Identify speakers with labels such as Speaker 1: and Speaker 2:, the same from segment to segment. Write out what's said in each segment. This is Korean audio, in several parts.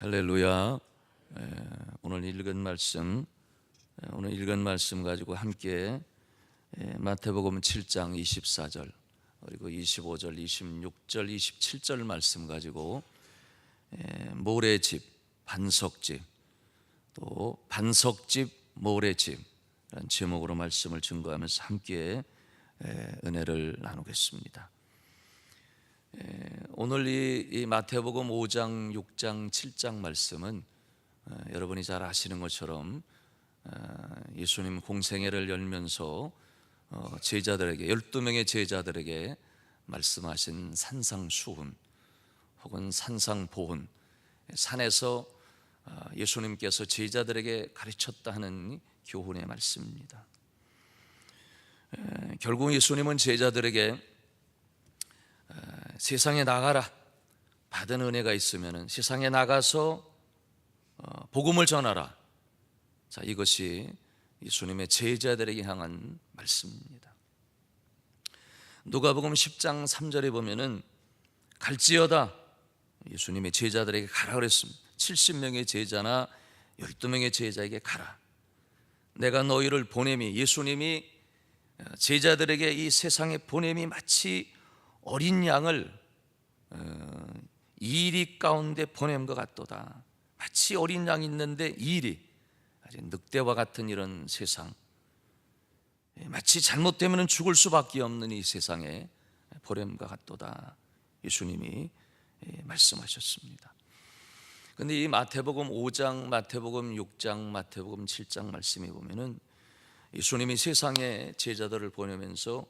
Speaker 1: 할렐루야. 에, 오늘 읽은 말씀, 에, 오늘 읽은 말씀 가지고 함께 에, 마태복음 7장 24절 그리고 25절, 26절, 27절 말씀 가지고 에, 모래집, 반석집, 또 반석집, 모래집 이런 제목으로 말씀을 증거하면서 함께 에, 은혜를 나누겠습니다. 오늘 이, 이 마태복음 5장, 6장, 7장 말씀은 어, 여러분이 잘 아시는 것처럼 어, 예수님 공생애를 열면서 어, 제자들에게 12명의 제자들에게 말씀하신 산상수훈 혹은 산상보훈 산에서 어, 예수님께서 제자들에게 가르쳤다 하는 교훈의 말씀입니다. 에, 결국 예수님은 제자들에게 세상에 나가라. 받은 은혜가 있으면 세상에 나가서 어, 복음을 전하라. 자, 이것이 예수님의 제자들에게 향한 말씀입니다. 누가복음 10장 3절에 보면은 갈지어다 예수님의 제자들에게 가라 그랬습니다. 70명의 제자나 12명의 제자에게 가라. 내가 너희를 보냄이 예수님이 제자들에게 이 세상에 보냄이 마치 어린 양을 어, 이리 가운데 것 같도다. 마치 어린 양이 있는데 이리 아주 늑대와 같은 이런 세상. 예, 마치 잘못되면 죽을 수밖에 없는 이 세상에 보냄과 같도다. 예수님이 예, 말씀하셨습니다. 근데 이 마태복음 5장, 마태복음 6장, 마태복음 7장 말씀에 보면은 예수님이 세상에 제자들을 보내면서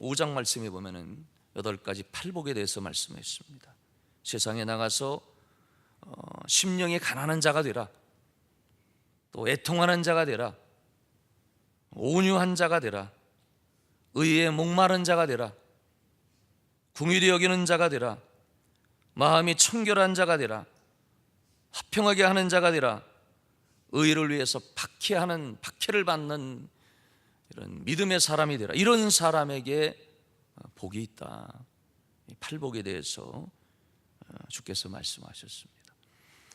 Speaker 1: 5장 말씀에 보면은 여덟 가지 팔복에 대해서 말씀했습니다. 세상에 나가서 어, 심령이 가난한 자가 되라. 또 애통하는 자가 되라. 온유한 자가 되라. 의에 목마른 자가 되라. 궁일이 여기는 자가 되라. 마음이 청결한 자가 되라. 화평하게 하는 자가 되라. 의를 위해서 박해하는 박해를 받는 이런 믿음의 사람이 되라. 이런 사람에게 복이 있다. 팔복에 대해서 어, 주께서 말씀하셨습니다.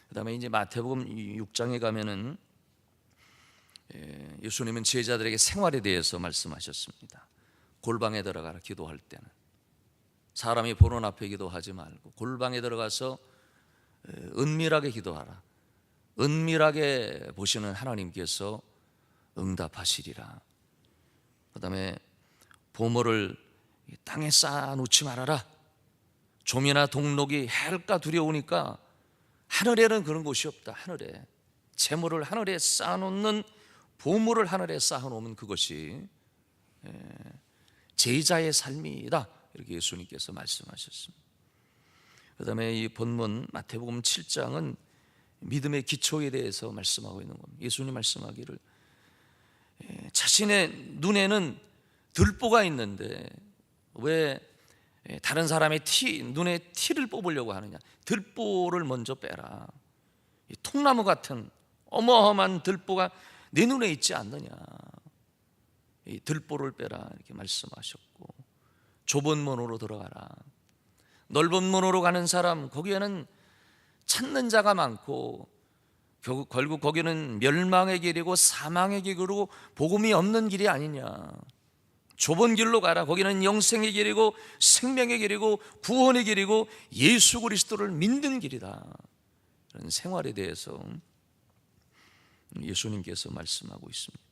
Speaker 1: 그다음에 이제 마태복음 6장에 가면은 예, 예수님은 제자들에게 생활에 대해서 말씀하셨습니다. 골방에 들어가라 기도할 때는 사람이 보는 앞에 기도하지 말고 골방에 들어가서 은밀하게 기도하라. 은밀하게 보시는 하나님께서 응답하시리라. 그다음에 보물을 땅에 쌓아놓지 말아라. 좀이나 동록이 해할까 두려우니까 하늘에는 그런 곳이 없다. 하늘에 재물을 하늘에 쌓아놓는 보물을 하늘에 쌓아놓으면 그것이 예, 제자의 삶이다. 이렇게 예수님께서 말씀하셨습니다. 그다음에 이 본문 마태복음 7장은 믿음의 기초에 대해서 말씀하고 있는 겁니다. 예수님 말씀하기를 예, 자신의 눈에는 들보가 있는데 왜 예, 다른 사람의 티, 눈에 티를 뽑으려고 하느냐? 들보를 먼저 빼라. 통나무 같은 어마어마한 들보가 내 눈에 있지 않느냐? 이 들보를 빼라 이렇게 말씀하셨고 좁은 문으로 들어가라. 넓은 문으로 가는 사람 거기에는 찾는 자가 많고 결국 거기는 멸망의 길이고 사망의 길이고 복음이 없는 길이 아니냐. 좁은 길로 가라. 거기는 영생의 길이고 생명의 길이고 구원의 길이고 예수 그리스도를 믿는 길이다. 그런 생활에 대해서 예수님께서 말씀하고 있습니다.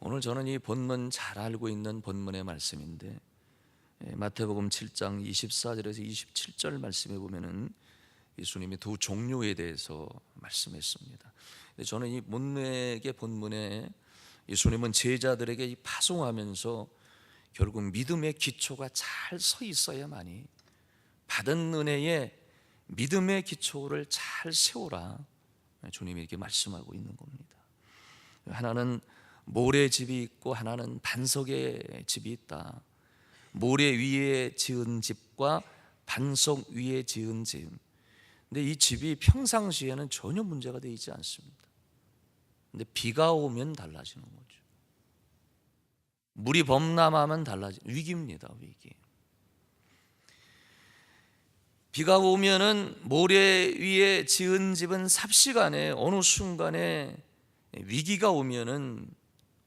Speaker 1: 오늘 저는 이 본문 잘 알고 있는 본문의 말씀인데 예, 마태복음 7장 24절에서 27절 말씀에 보면은 예수님이 두 종류에 대해서 말씀했습니다. 저는 이 문맥의 본문에 예수님은 제자들에게 파송하면서 결국 믿음의 기초가 잘 서 있어야만이 받은 은혜에 믿음의 기초를 잘 세우라. 주님이 이렇게 말씀하고 있는 겁니다. 하나는 모래 집이 있고 하나는 반석의 집이 있다. 모래 위에 지은 집과 반석 위에 지은 집. 근데 이 집이 평상시에는 전혀 문제가 되지 않습니다. 근데 비가 오면 달라지는 거죠. 물이 범람하면 달라지 위기입니다. 위기. 비가 오면은 모래 위에 지은 집은 삽시간에 어느 순간에 위기가 오면은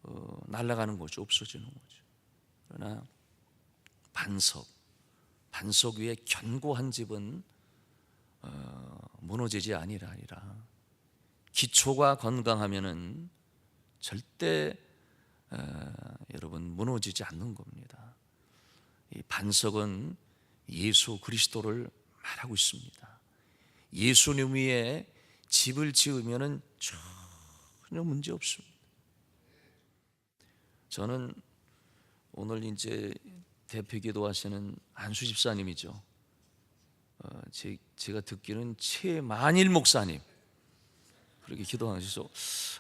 Speaker 1: 어, 날아가는 거죠. 없어지는 거죠. 그러나 반석, 반석 위에 견고한 집은 어, 무너지지 아니라 아니라 기초가 건강하면은 절대 어, 여러분 무너지지 않는 겁니다. 이 반석은 예수 그리스도를 말하고 있습니다. 예수님 위에 집을 지으면은 전혀 문제 없습니다. 저는 오늘 이제 대표 기도하시는 안수 집사님이죠. 어, 제, 제가 듣기는 최만일 목사님 그렇게 기도하셔서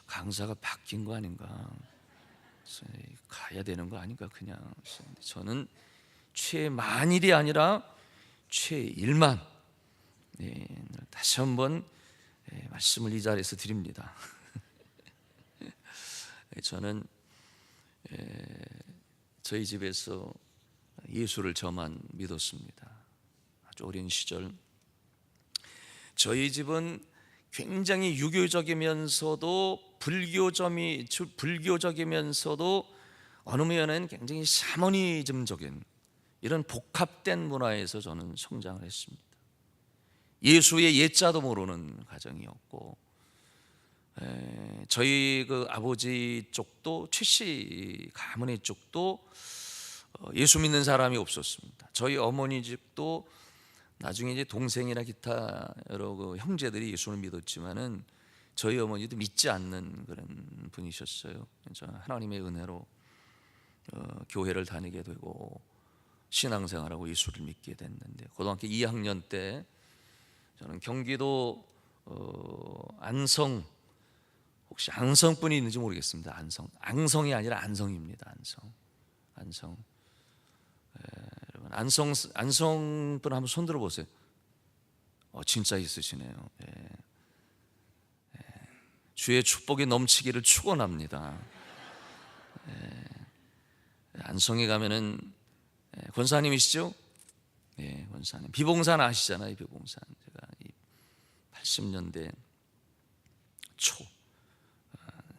Speaker 1: 강사가 바뀐 거 아닌가 가야 되는 거 아닌가 그냥 저는 최만일이 아니라 최일만 네, 다시 한번 예, 말씀을 이 자리에서 드립니다. 저는 예, 저희 집에서 예수를 저만 믿었습니다. 아주 어린 시절 저희 집은 굉장히 유교적이면서도 불교점이 불교적이면서도 어느 면은 굉장히 샤머니즘적인 이런 복합된 문화에서 저는 성장을 했습니다. 예수의 예자도 모르는 가정이었고 에, 저희 그 아버지 쪽도 최씨 가문의 쪽도 어, 예수 믿는 사람이 없었습니다. 저희 어머니 집도 나중에 이제 동생이나 기타 여러 그 형제들이 예수를 믿었지만은 저희 어머니도 믿지 않는 그런 분이셨어요. 저 하나님의 은혜로 어, 교회를 다니게 되고 신앙생활하고 예수를 믿게 됐는데 고등학교 2학년 때 저는 경기도 어, 안성 혹시 안성 분이 있는지 모르겠습니다. 안성 안성이 아니라 안성입니다. 안성 안성 에, 여러분 안성 안성 분 한번 손 들어 보세요. 어, 진짜 있으시네요. 예. 예. 주의 축복이 넘치기를 축원합니다. 예. 안성에 가면은 예, 권사님이시죠? 예, 권사님. 비봉산 아시잖아요, 비봉산. 제가 이 80년대 초,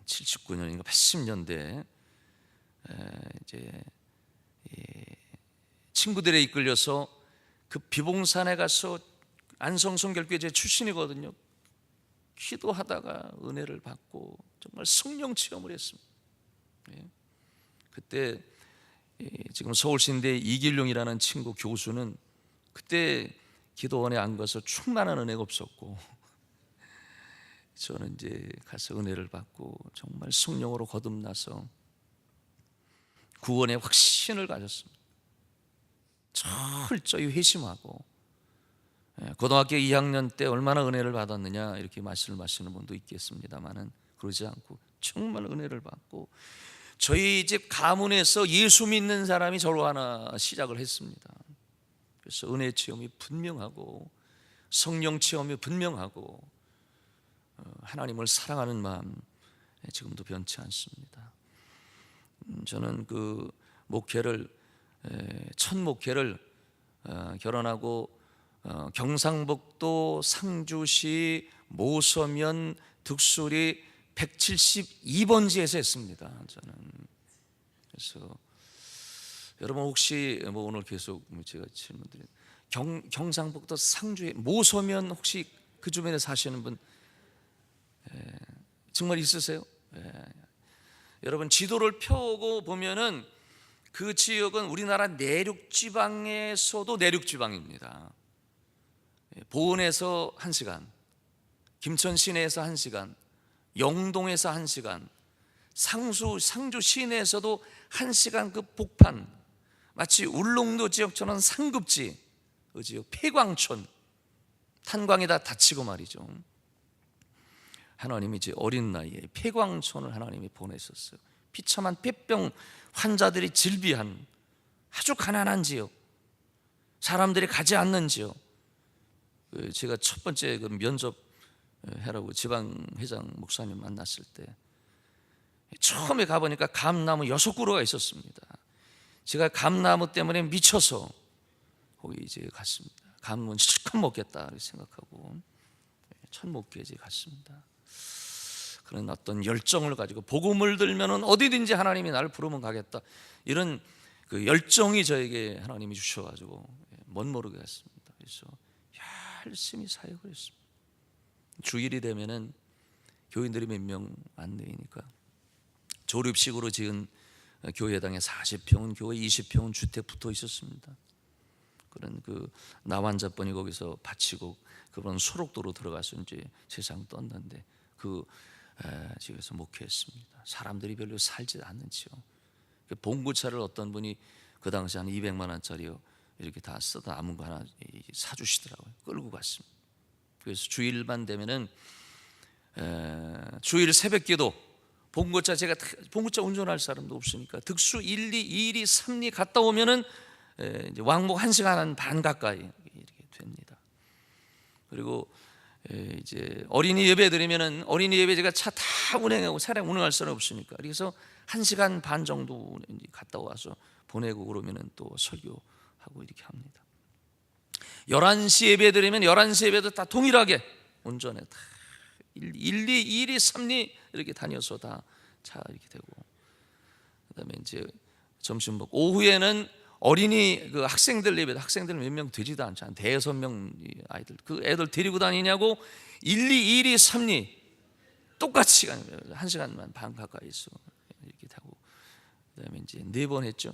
Speaker 1: 79년인가 80년대 이제 친구들에 이끌려서 그 비봉산에 가서 안성성결교회 제 출신이거든요. 기도하다가 은혜를 받고 정말 성령 체험을 했습니다. 예. 그때 지금 서울신대 이길룡이라는 친구 교수는 그때 기도원에 안 가서 충만한 은혜가 없었고 저는 이제 가서 은혜를 받고 정말 성령으로 거듭나서 구원의 확신을 가졌습니다. 철저히 회심하고 예, 고등학교 2학년 때 얼마나 은혜를 받았느냐 이렇게 말씀을 마시는 분도 있겠습니다만은 그러지 않고 정말 은혜를 받고 저희 집 가문에서 예수 믿는 사람이 저로 하나 시작을 했습니다. 그래서 은혜 체험이 분명하고 성령 체험이 분명하고 어, 하나님을 사랑하는 마음 지금도 변치 않습니다. 음, 저는 그 목회를 첫 목회를 어, 결혼하고 어, 경상북도 상주시 모서면 득수리 172번지에서 했습니다. 저는 그래서 여러분 혹시 뭐 오늘 계속 제가 질문드린 경 경상북도 상주에 모서면 혹시 그 주변에 사시는 분 에, 정말 있으세요? 에. 여러분 지도를 펴고 보면은 그 지역은 우리나라 내륙 지방에서도 내륙 지방입니다. 보은에서 1시간, 김천 시내에서 1시간, 영동에서 1시간, 상수 상주 시내에서도 1시간 그 복판 마치 울릉도 지역처럼 상급지 그 지역 폐광촌 탄광이 다 닫히고 말이죠. 하나님이 이제 어린 나이에 폐광촌을 하나님이 보내셨어요. 비참한 폐병 환자들이 질비한 아주 가난한 지역, 사람들이 가지 않는 지역. 그 제가 첫 번째 그 면접 해라고 지방 회장 목사님 만났을 때 처음에 가보니까 감나무 여섯 그루가 있었습니다. 제가 감나무 때문에 미쳐서 거기 이제 갔습니다. 가면 실컷 먹겠다 생각하고 첫 목회지 갔습니다. 그런 어떤 열정을 가지고 복음을 들면은 어디든지 하나님이 나를 부르면 가겠다 이런 그 열정이 저에게 하나님이 주셔가지고 멋 모르게 갔습니다. 그래서 열심히 사역을 했습니다. 주일이 되면은 교인들이 몇 명 안 되니까 조립식으로 지은 교회당에 40평은 교회 20평은 주택 붙어 있었습니다. 그런 그 나환자번이 거기서 바치고 그런 소록도로 들어가서 이제 세상 떴는데 그 에, 집에서 목회했습니다. 사람들이 별로 살지 않는지요. 그 봉구차를 어떤 분이 그 당시 한 200만 원짜리요 이렇게 다 써다 남은 거 하나 이- 사주시더라고요. 끌고 갔습니다. 그래서 주일만 되면은 에, 주일 새벽기도 봉고차 제가 다- 봉고차 운전할 사람도 없으니까 득수 1, 2, 2리 3리 갔다 오면은 에, 왕복 1시간 반 가까이 이렇게 됩니다. 그리고 에, 이제 어린이 예배 드리면은 어린이 예배 제가 차 다 운행하고 차량 운행할 사람 없으니까. 그래서 1시간 반 정도 갔다 와서 보내고 그러면은 또 설교하고 이렇게 합니다. 11시 예배 드리면 11시 예배도 다 동일하게 운전해. 다 1, 2, 1리, 3리 이렇게 다녀서 다 차 이렇게 되고. 그다음에 이제 점심 먹고 오후에는 어린이 그 학생들 예배 학생들 몇 명 되지도 한 대여섯 명 아이들 그 애들 데리고 다니냐고 1, 2, 1리, 3리 똑같이 시간 한 시간만 반 가까이 있어 이렇게 타고 그다음에 이제 네 번 했죠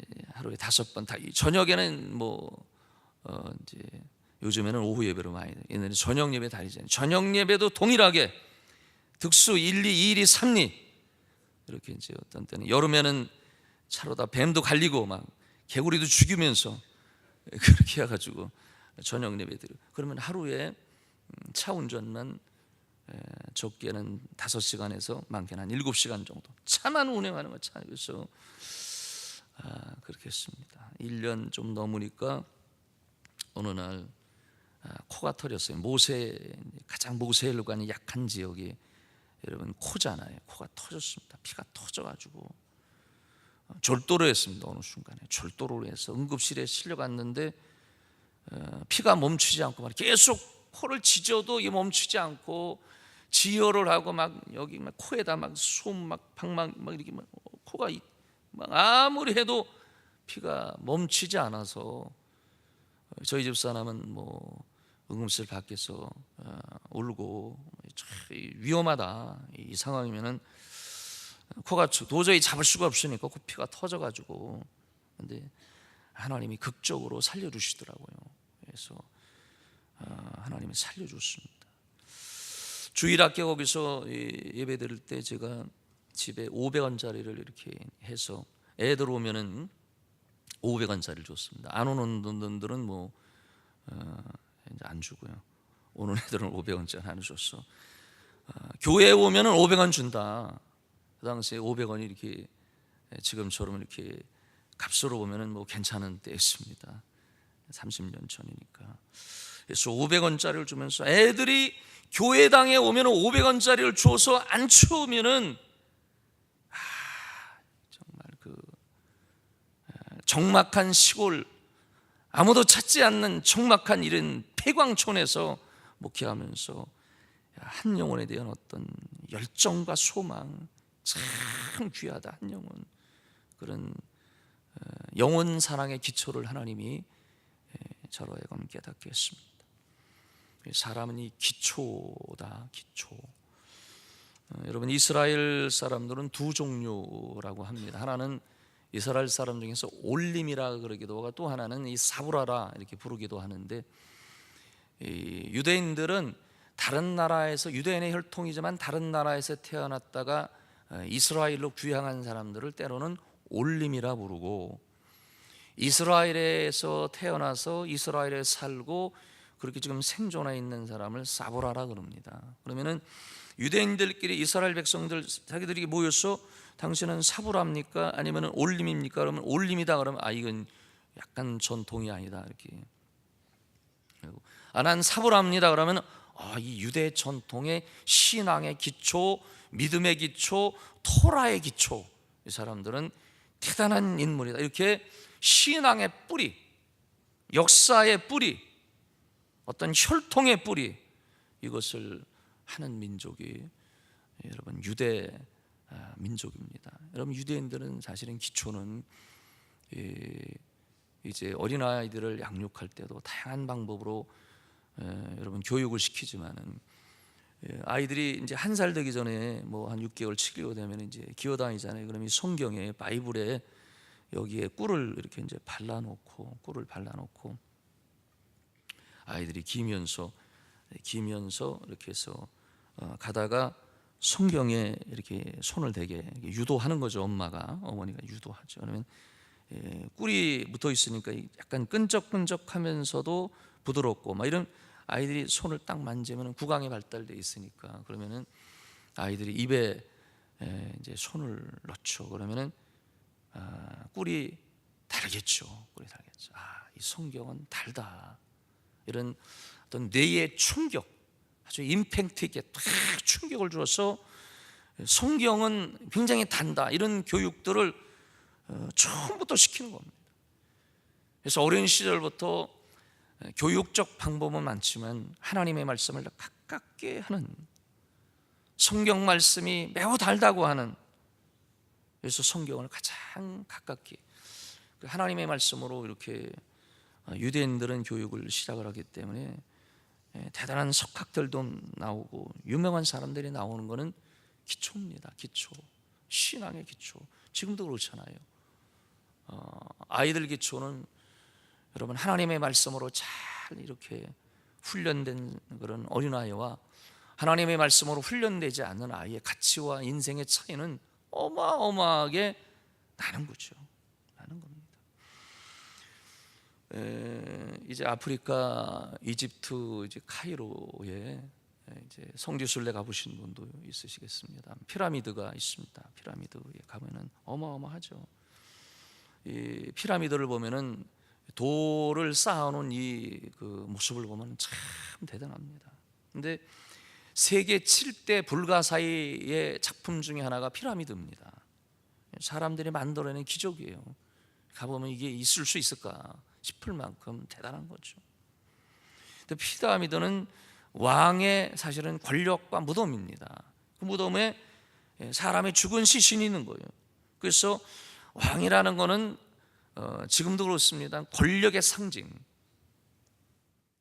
Speaker 1: 예, 하루에 다섯 번 다 저녁에는 뭐 어 이제 요즘에는 오후 예배로 많이 돼. 옛날에 저녁 예배 다니잖아요. 저녁 예배도 동일하게 득수 1, 2, 2리, 3리 이렇게 이제 어떤 때는 여름에는 차로 다 뱀도 갈리고 막 개구리도 죽이면서 그렇게 해가지고 저녁 예배 드려. 그러면 하루에 음, 차 운전만 에, 적게는 다섯 시간에서 많게는 한 일곱 시간 정도 차만 운행하는 거 차. 그래서 아, 그렇게 했습니다. 1년 좀 넘으니까 어느 날 아, 코가 터졌어요. 모세 가장 모세혈관이 약한 지역이 여러분 코잖아요. 코가 터졌습니다. 피가 터져가지고 어, 졸도를 했습니다. 어느 순간에 졸도를 해서 응급실에 실려갔는데 어, 피가 멈추지 않고 말 계속 코를 짖어도 이 멈추지 않고 지혈을 하고 막 여기 막 코에다 막숨막 방망 막 이렇게 막 코가 이- 막 아무리 해도 피가 멈추지 않아서 저희 집 사람은 뭐 응급실 밖에서 어, 울고 참 위험하다 이 상황이면은 코가 주- 도저히 잡을 수가 없으니까 코피가 터져가지고 근데 하나님이 극적으로 살려주시더라고요. 그래서 어, 하나님이 살려줬습니다. 주일 학교 거기서 이 예배 드릴 때 제가 집에 500원짜리를 이렇게 해서 애들 오면은 500원짜리를 줬습니다. 안 오는 분들은 뭐 어, 이제 안 주고요. 오는 애들은 500원짜리 하나 줬어. 어, 교회에 오면은 500원 준다. 그 당시에 500원이 이렇게 지금처럼 이렇게 값으로 보면은 뭐 괜찮은 때였습니다. 30년 전이니까. 그래서 500원짜리를 주면서 애들이 교회당에 오면 500원짜리를 줘서 안 추우면은 아, 정말 그 적막한 시골 아무도 찾지 않는 적막한 이런 폐광촌에서 목회하면서 한 영혼에 대한 어떤 열정과 소망 참 귀하다 한 영혼 그런 어, 영혼 사랑의 기초를 하나님이 에, 저로 하여금 깨닫게 했습니다. 사람은 이 기초다 기초. 어, 여러분 이스라엘 사람들은 두 종류라고 합니다. 하나는 이스라엘 사람 중에서 올림이라 그러기도 하고 또 하나는 이 사브라라 이렇게 부르기도 하는데 이 유대인들은 다른 나라에서 유대인의 혈통이지만 다른 나라에서 태어났다가 어, 이스라엘로 귀향한 사람들을 때로는 올림이라 부르고 이스라엘에서 태어나서 이스라엘에 살고 그렇게 지금 생존해 있는 사람을 사브라라 그럽니다. 그러면은 유대인들끼리 이스라엘 백성들 자기들이 모여서 당신은 사브라입니까? 아니면 올림입니까? 그러면 올림이다 그러면 아 이건 약간 전통이 아니다 이렇게. 아, 난 사브라입니다. 그러면 아, 이 유대 전통의 신앙의 기초, 믿음의 기초, 토라의 기초. 이 사람들은 대단한 인물이다. 이렇게 신앙의 뿌리, 역사의 뿌리, 어떤 혈통의 뿌리 이것을 하는 민족이 여러분 유대 아, 민족입니다. 여러분 유대인들은 사실은 기초는 이, 이제 어린 아이들을 양육할 때도 다양한 방법으로 에, 여러분 교육을 시키지만은 예, 아이들이 이제 한 살 되기 전에 뭐 한 6개월, 7개월 되면 이제 기어다니잖아요. 그러면 이 성경에 바이블에 여기에 꿀을 이렇게 이제 발라놓고 꿀을 발라놓고 아이들이 기면서 기면서 이렇게 해서 어, 가다가 성경에 이렇게 손을 대게 유도하는 거죠. 엄마가 어머니가 유도하죠. 그러면 예, 꿀이 붙어 있으니까 약간 끈적끈적하면서도 부드럽고 막 이런 아이들이 손을 딱 만지면 구강이 발달돼 있으니까 그러면은 아이들이 입에 에, 이제 손을 넣죠. 그러면은 아, 꿀이 달겠죠. 꿀이 달겠죠. 아, 이 성경은 달다. 이런 어떤 뇌의 충격, 아주 임팩트 있게 딱 충격을 주어서 성경은 굉장히 단다. 이런 교육들을 어, 처음부터 시키는 겁니다. 그래서 어린 시절부터 교육적 방법은 많지만 하나님의 말씀을 가깝게 하는 성경 말씀이 매우 달다고 하는 그래서 성경을 가장 가깝게 그 하나님의 말씀으로 이렇게 유대인들은 교육을 시작을 하기 때문에 예, 대단한 석학들도 나오고 유명한 사람들이 나오는 것은 기초입니다. 기초 신앙의 기초 지금도 그렇잖아요. 어, 아이들 기초는 여러분 하나님의 말씀으로 잘 이렇게 훈련된 그런 어린아이와 하나님의 말씀으로 훈련되지 않는 아이의 가치와 인생의 차이는 어마어마하게 나는 거죠. 나는 겁니다. 에, 이제 아프리카 이집트 이제 카이로에 이제 성지순례 가보신 분도 있으시겠습니다. 피라미드가 있습니다. 피라미드에 가면은 어마어마하죠. 이 피라미드를 보면은 돌을 쌓아놓은 이 그 모습을 보면 참 대단합니다. 근데 세계 7대 불가사의의 작품 중에 하나가 피라미드입니다. 사람들이 만들어낸 기적이에요. 가보면 이게 있을 수 있을까 싶을 만큼 대단한 거죠. 근데 피라미드는 왕의 사실은 권력과 무덤입니다. 그 무덤에 사람의 죽은 시신이 있는 거예요. 그래서 왕이라는 거는 어, 지금도 그렇습니다. 권력의 상징.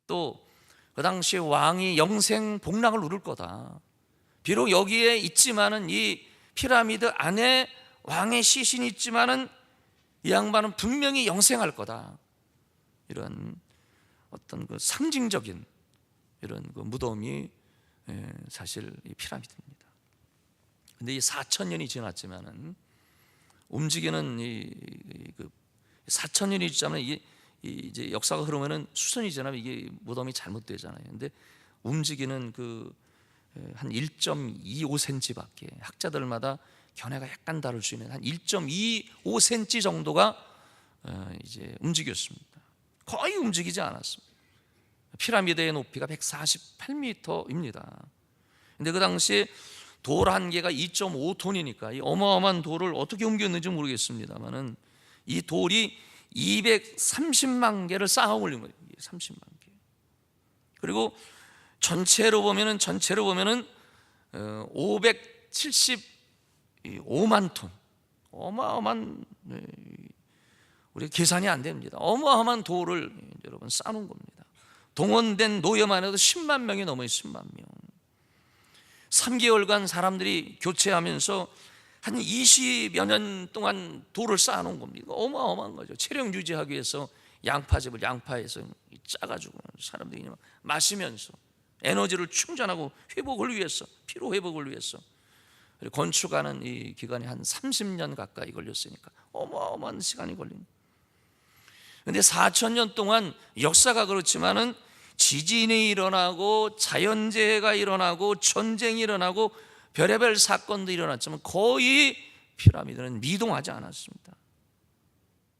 Speaker 1: 또 그 당시 왕이 영생 복락을 누릴 거다. 비록 여기에 있지만은 이 피라미드 안에 왕의 시신이 있지만은 이 양반은 분명히 영생할 거다. 이런 어떤 그 상징적인 이런 그 무덤이 예, 사실 이 피라미드입니다. 근데 이 4천 년이 지났지만은 움직이는 이그 4천 년이 지나면 이게 이제 역사가 흐르면은 수천이 지나면 이게 무덤이 잘못되잖아요. 근데 움직이는 그 한 1.25cm밖에 학자들마다 견해가 약간 다를 수 있는 한 1.25cm 정도가 어, 이제 움직였습니다. 거의 움직이지 않았습니다. 피라미드의 높이가 148m입니다. 근데 그 당시에 돌 한 개가 2.5톤이니까 이 어마어마한 돌을 어떻게 옮겼는지 모르겠습니다만은 이 돌이 230만 개를 쌓아 올린 거예요. 30만 개. 그리고 전체로 보면은 전체로 보면은 575만 톤. 어마어마한 네, 우리 계산이 안 됩니다. 어마어마한 돌을 여러분 쌓는 겁니다. 동원된 노예만 해도 10만 명이 넘어요. 10만 명. 3개월간 사람들이 교체하면서 한 20여 년 동안 돌을 쌓아놓은 겁니다. 어마어마한 거죠. 체력 유지하기 위해서 양파즙을 양파에서 짜가지고 사람들이 마시면서 에너지를 충전하고 회복을 위해서 피로 회복을 위해서 건축하는 이 기간이 한 30년 가까이 걸렸으니까 어마어마한 시간이 걸린. 근데 4천 년 동안 역사가 그렇지만은 지진이 일어나고 자연재해가 일어나고 전쟁이 일어나고 별의별 사건도 일어났지만 거의 피라미드는 미동하지 않았습니다.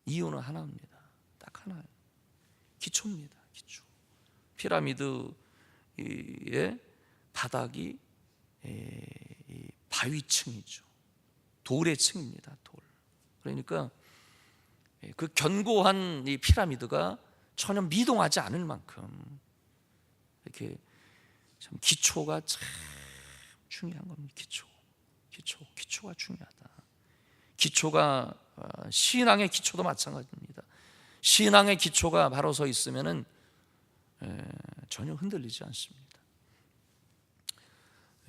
Speaker 1: 이유는 하나입니다. 딱 하나예요. 기초입니다. 기초. 피라미드의 바닥이 바위층이죠. 돌의 층입니다. 돌. 그러니까 그 견고한 이 피라미드가 전혀 미동하지 않을 만큼 이렇게 참 기초가 참 중요한 겁니다. 기초, 기초, 기초가 중요하다. 기초가 어, 신앙의 기초도 마찬가지입니다. 신앙의 기초가 바로 서 있으면은 에, 전혀 흔들리지 않습니다.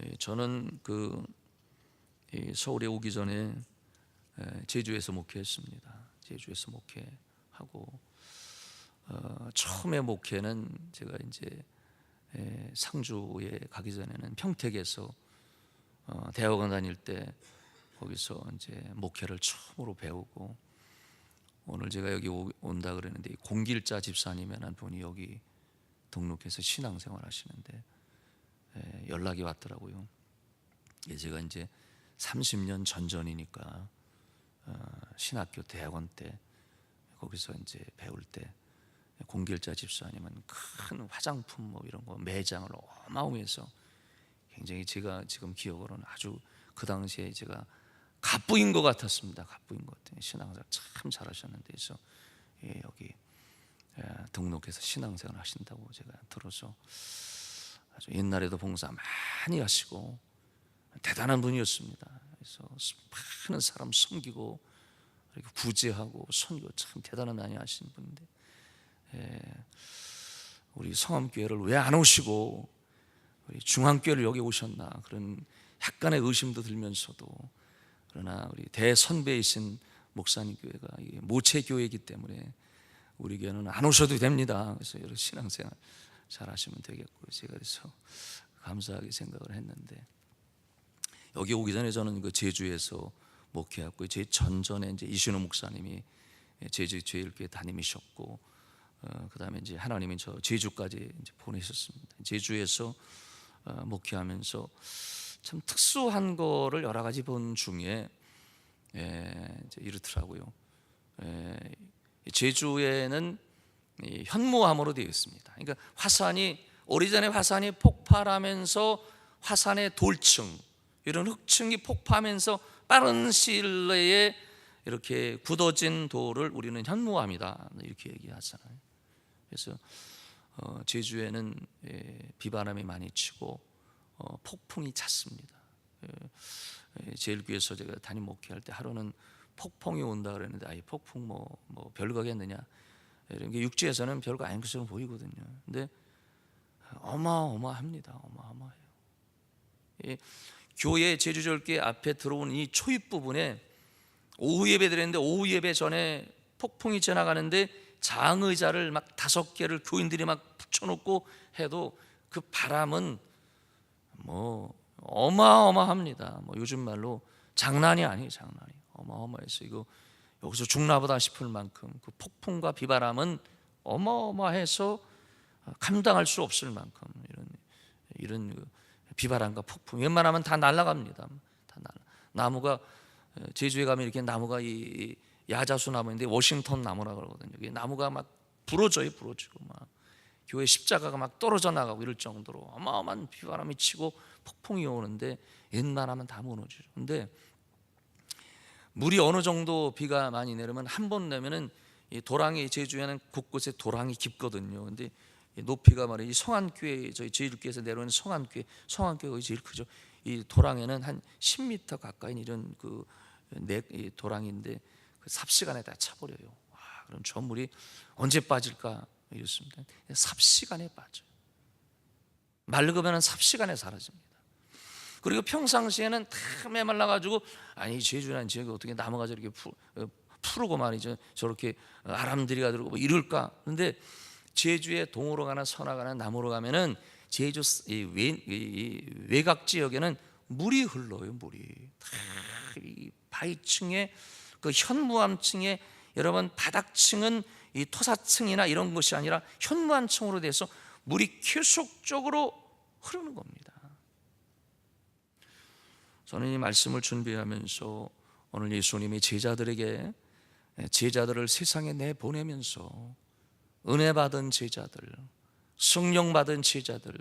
Speaker 1: 예, 저는 그이 서울에 오기 전에 에, 제주에서 목회했습니다. 제주에서 목회하고 어, 처음에 목회는 제가 이제 에, 상주에 가기 전에는 평택에서 어, 대학원 다닐 때 거기서 이제 목회를 처음으로 배우고 오늘 제가 여기 오- 온다 그랬는데 이 공길자 집사님이라는 분이 여기 등록해서 신앙생활 하시는데 에, 연락이 왔더라고요. 예, 제가 이제 30년 전전이니까 어, 신학교 대학원 때 거기서 이제 배울 때 공길자 집사님은 큰 화장품 뭐 이런 거 매장을 어마어마해서 굉장히 제가 지금 기억으로는 아주 그 당시에 제가 갑부인 것 같았습니다. 갑부인 것 같아요. 신앙생활 참 잘하셨는데 그래서 예, 여기 예, 등록해서 신앙생활 하신다고 제가 들어서 아주 옛날에도 봉사 많이 하시고 대단한 분이었습니다. 그래서 많은 사람 섬기고 구제하고 선교 참 대단한 많이 하신 분인데 예, 우리 성암교회를 왜 안 오시고 우리 중앙교회를 여기 오셨나 그런 약간의 의심도 들면서도 그러나 우리 대선배이신 목사님 교회가 모체 교회이기 때문에 우리 교회는 안 오셔도 됩니다. 그래서 여러 신앙생활 잘 하시면 되겠고 제가 그래서 감사하게 생각을 했는데 여기 오기 전에 저는 그 제주에서 목회했고 제 전전에 이제 이신호 목사님이 제주 제일교회 담임이셨고 어, 그다음에 이제 하나님이 저 제주까지 이제 보내셨습니다. 제주에서 어, 목회하면서 참 특수한 거를 여러 가지 본 중에 예, 이렇더라고요. 예, 제주에는 이 현무암으로 되어 있습니다. 그러니까 화산이 오래전에 화산이 폭발하면서 화산의 돌층 이런 흑층이 폭파하면서 빠른 시일 내에 이렇게 굳어진 돌을 우리는 현무암이다 이렇게 얘기하잖아요. 그래서 어, 제주에는 예, 비바람이 많이 치고 어, 폭풍이 찼습니다. 예, 예, 제일교에서 제가 담임 목회할 때 하루는 폭풍이 온다 그랬는데 아이 폭풍 뭐, 뭐 별거겠느냐 이런 게 육지에서는 별거 아닌 것처럼 보이거든요. 근데 어마어마합니다. 어마어마해요. 이 교회 제주절개 앞에 들어온 이 초입 부분에 오후 예배 드렸는데 오후 예배 전에 폭풍이 지나가는데 장의자를 막 다섯 개를 교인들이 막 붙여놓고 해도 그 바람은 뭐 어마어마합니다. 뭐 요즘 말로 장난이 아니에요, 장난이 어마어마해서 이거 여기서 죽나보다 싶을 만큼 그 폭풍과 비바람은 어마어마해서 감당할 수 없을 만큼 이런 이런 그 비바람과 폭풍 웬만하면 다 날아갑니다. 다 날아. 나무가 어, 제주에 가면 이렇게 나무가 이 야자수 나무인데 워싱턴 나무라 그러거든요. 이게 나무가 막 부러져요, 부러지고 막 교회 십자가가 막 떨어져 나가고 이럴 정도로 어마어마한 비바람이 치고 폭풍이 오는데 웬만하면 다 무너지죠. 근데 물이 어느 정도 비가 많이 내리면 한 번 내면은 이 도랑이 제주에는 곳곳에 도랑이 깊거든요. 근데 이 높이가 말이야 이 성안교회 저희 제주교에서 내려오는 성안교회 성안교회가 제일 크죠. 이 도랑에는 한 10m 가까이 이런 그내 도랑인데 그 삽시간에 다 차버려요. 와, 그럼 저 물이 언제 빠질까 이렇습니다. 삽시간에 빠져요. 맑으면 삽시간에 사라집니다. 그리고 평상시에는 다 메말라가지고 아니 제주란 지역이 어떻게 나무가 저렇게 푸, 어, 푸르고 말이죠 저렇게 아람들이가 들고 뭐 이럴까 근데 제주에 동으로 가나 서나 가나 남으로 가면은 제주 이 외, 이 외곽 지역에는 물이 흘러요 물이 다 이 바위층에 그 현무암층에 여러분 바닥층은 이 토사층이나 이런 것이 아니라 현무암층으로 돼서 물이 계속적으로 흐르는 겁니다. 저는 이 말씀을 준비하면서 오늘 예수님이 제자들에게 제자들을 세상에 내 보내면서 은혜 받은 제자들, 성령 받은 제자들,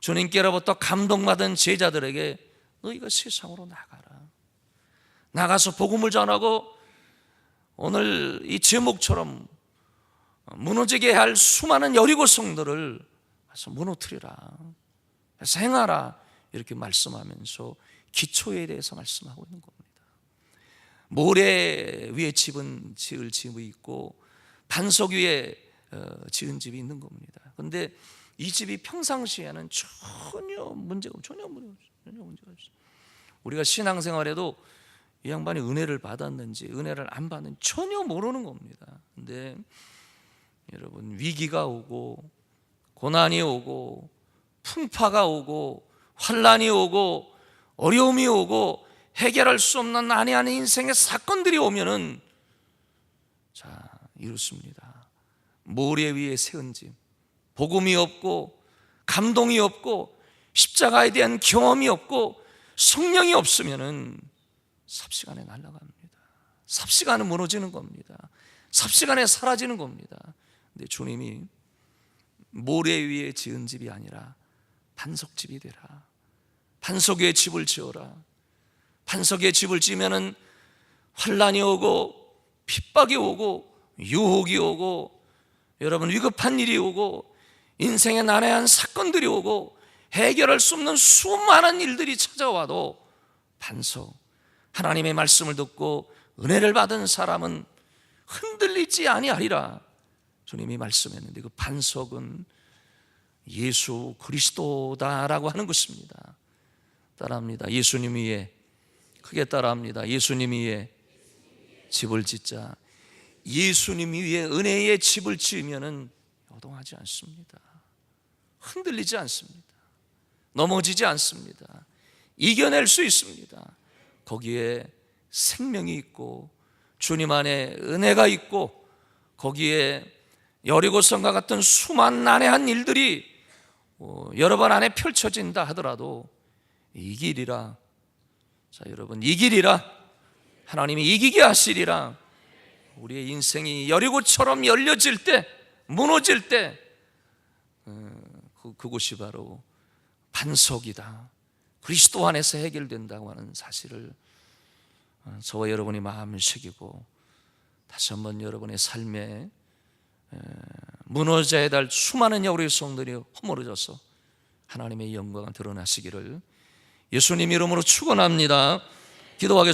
Speaker 1: 주님께로부터 감동받은 제자들에게 너희가 세상으로 나가라. 나가서 복음을 전하고 오늘 이 제목처럼 무너지게 할 수많은 여리고 성들을 가서 무너뜨리라. 그래서 행하라. 이렇게 말씀하면서 기초에 대해서 말씀하고 있는 겁니다. 모래 위에 집은 지을 집이 있고 반석 위에 어, 지은 집이 있는 겁니다. 근데 이 집이 평상시에는 전혀 문제가. 전혀 문제가 없어요. 우리가 신앙생활에도 이 양반이 은혜를 받았는지 은혜를 안 받는지 전혀 모르는 겁니다. 근데 여러분 위기가 오고 고난이 오고 풍파가 오고 환란이 오고 어려움이 오고 해결할 수 없는 난해한 인생의 사건들이 오면은 자 이렇습니다. 모래 위에 세운 집 복음이 없고 감동이 없고 십자가에 대한 경험이 없고 성령이 없으면은 삽시간에 날아갑니다. 삽시간에 무너지는 겁니다. 삽시간에 사라지는 겁니다. 근데 주님이 모래 위에 지은 집이 아니라 반석집이 되라. 반석 위에 집을 지어라. 반석 위에 집을 지으면은 환란이 오고 핍박이 오고 유혹이 오고 여러분 위급한 일이 오고 인생의 난해한 사건들이 오고 해결할 수 없는 수많은 일들이 찾아와도 반석 하나님의 말씀을 듣고 은혜를 받은 사람은 흔들리지 아니하리라 주님이 말씀했는데 그 반석은 예수 그리스도다라고 하는 것입니다. 따라합니다. 예수님 위에 크게 따라합니다. 예수님 위에 집을 짓자. 예수님 위에 은혜의 집을 지으면은 요동하지 않습니다. 흔들리지 않습니다. 넘어지지 않습니다. 이겨낼 수 있습니다. 거기에 생명이 있고 주님 안에 은혜가 있고 거기에 여리고성과 같은 수많은 난해한 일들이 어, 여러 번 안에 펼쳐진다 하더라도 이 길이라. 자 여러분 이 길이라. 하나님이 이기게 하시리라. 우리의 인생이 여리고처럼 열려질 때 무너질 때 어, 그, 그곳이 바로 반석이다 그리스도 안에서 해결된다고 하는 사실을 어, 저와 여러분이 마음을 새기고 다시 한번 여러분의 삶에 에, 무너져야 될 수많은 여우의 성들이 허물어져서 하나님의 영광을 드러나시기를 예수님 이름으로 축원합니다. 기도하겠습니다.